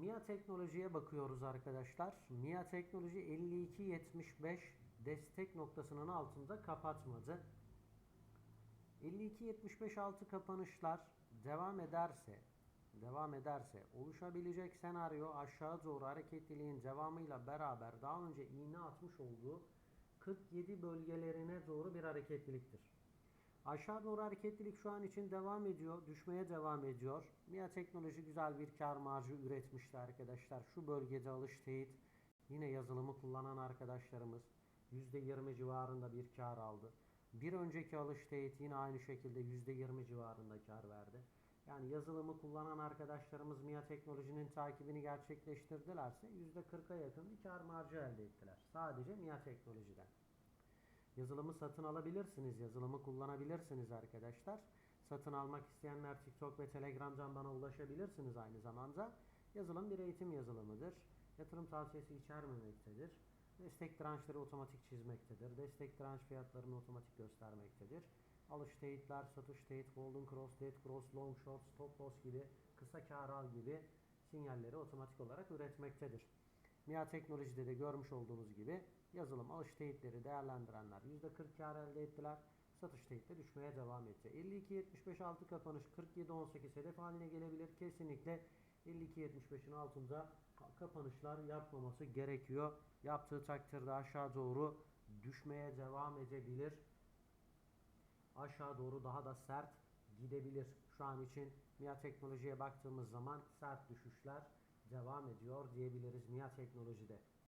MIA Teknoloji'ye bakıyoruz arkadaşlar. MIA Teknoloji 5275 destek noktasının altında kapatmadı. 52-75 altı kapanışlar devam ederse devam ederse oluşabilecek senaryo aşağı doğru hareketliliğin devamıyla beraber daha önce iğne atmış olduğu 47 bölgelerine doğru bir hareketliliktir. Aşağı doğru hareketlilik şu an için devam ediyor. Düşmeye devam ediyor. MIA Teknoloji güzel bir kar marjı üretmişti arkadaşlar. Şu bölgede alış teyit. Yine yazılımı kullanan arkadaşlarımız %20 civarında bir kar aldı. Bir önceki alış teyit yine aynı şekilde %20 civarında kar verdi. Yani yazılımı kullanan arkadaşlarımız MIA Teknoloji'nin takibini gerçekleştirdilerse %40'a yakın bir kar marjı elde ettiler. Sadece MIA Teknoloji'den. Yazılımı satın alabilirsiniz. Yazılımı kullanabilirsiniz arkadaşlar. Satın almak isteyenler TikTok ve Telegram'dan bana ulaşabilirsiniz aynı zamanda. Yazılım bir eğitim yazılımıdır. Yatırım tavsiyesi içermemektedir. Destek dirençleri otomatik çizmektedir. Destek direnç fiyatlarını otomatik göstermektedir. Alış teyitler, satış teyit, golden cross, dead cross, long short, stop loss gibi, kısa kar al gibi sinyalleri otomatik olarak üretmektedir. MIA Teknoloji'de de görmüş olduğunuz gibi yazılım alış teyitleri değerlendirenler %40 kar elde ettiler. Satış teyitleri düşmeye devam etti. 52.75 altı kapanış 47.18 hedef haline gelebilir. Kesinlikle 52.75'in altında kapanışlar yapmaması gerekiyor. Yaptığı takdirde aşağı doğru düşmeye devam edebilir. Aşağı doğru daha da sert gidebilir. Şu an için MIA Teknoloji'ye baktığımız zaman sert düşüşler devam ediyor diyebiliriz MIA Teknoloji'de.